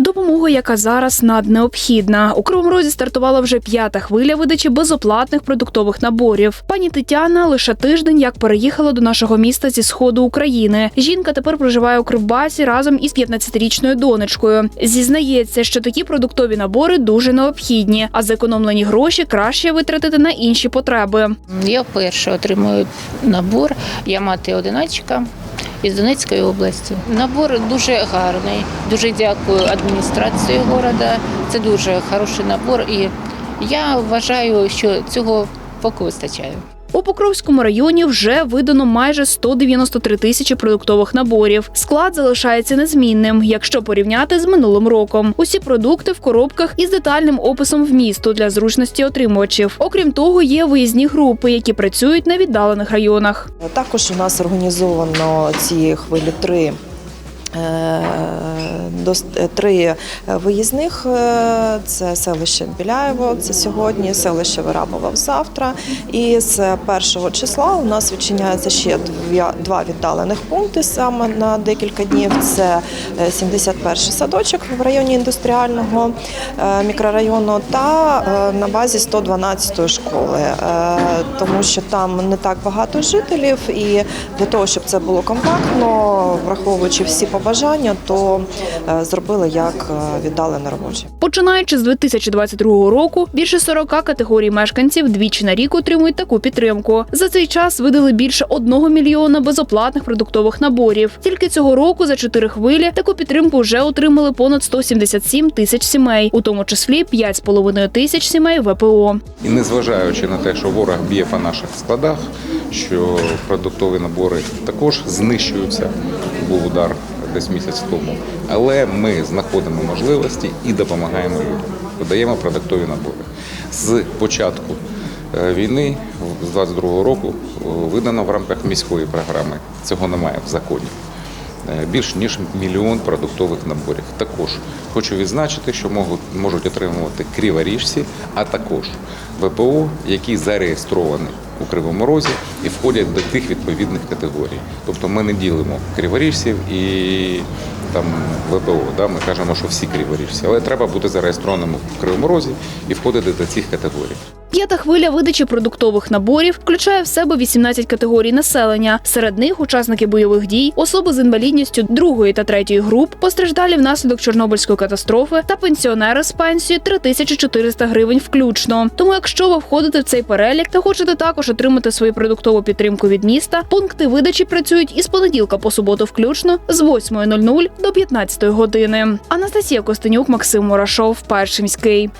Допомога, яка зараз наднеобхідна. У Кривому Розі стартувала вже п'ята хвиля видачі безоплатних продуктових наборів. Пані Тетяна лише тиждень як переїхала до нашого міста зі сходу України. Жінка тепер проживає у Кривбасі разом із 15-річною донечкою. Зізнається, що такі продуктові набори дуже необхідні, а зекономлені гроші краще витратити на інші потреби. Я вперше отримую набор. Я мати одиначка із Донецької області. Набор дуже гарний. Дуже дякую адміністрації міста. Це дуже хороший набор, і я вважаю, що цього поки вистачає. У Покровському районі вже видано майже 193 тисячі продуктових наборів. Склад залишається незмінним, якщо порівняти з минулим роком. Усі продукти в коробках із детальним описом вмісту для зручності отримувачів. Окрім того, є виїзні групи, які працюють на віддалених районах. Також у нас організовано ці хвилі три. Е, е, Три виїзних е, це селище Біляєво, це сьогодні, селище Вирабова завтра. І з першого числа у нас відчиняється ще два віддалених пункти саме на декілька днів. Це е, 71 садочок в районі індустріального е, мікрорайону та е, на базі 112 школи, е, тому що там не так багато жителів, і для того, щоб це було компактно, враховуючи всі побажання, то е, зробили як е, віддалене робоче. Починаючи з 2022 року, більше 40 категорій мешканців двічі на рік отримують таку підтримку. За цей час видали більше 1 мільйона безоплатних продуктових наборів. Тільки цього року за чотири хвилі таку підтримку вже отримали понад 177 тисяч сімей, у тому числі 5,5 тисяч сімей ВПО. І незважаючи на те, що ворог б'є по наших складах, що продуктові набори також знищуються, був удар десь місяць тому. Але ми знаходимо можливості і допомагаємо людям. Видаємо продуктові набори. З початку е, війни, з 22-го року, е, видано в рамках міської програми. Цього немає в законі. Е, більш ніж мільйон продуктових наборів. Також хочу відзначити, що можуть отримувати криворіжці, а також ВПО, які зареєстровані у Кривому Розі і входять до тих відповідних категорій. Тобто ми не ділимо криворіжців і там ВПО. Да? Ми кажемо, що всі криворіжці, але треба бути зареєстрованими в Кривому Розі і входити до цих категорій. П'ята хвиля видачі продуктових наборів включає в себе 18 категорій населення. Серед них учасники бойових дій, особи з інвалідністю другої та третьої груп, постраждалі внаслідок Чорнобильської катастрофи та пенсіонери з пенсією 3400 гривень включно. Тому, якщо ви входите в цей перелік та хочете також отримати свою продуктову підтримку від міста, пункти видачі працюють із понеділка по суботу включно з 8.00 до 15 години. Анастасія Костенюк, Максим Мурашов, Перший міський.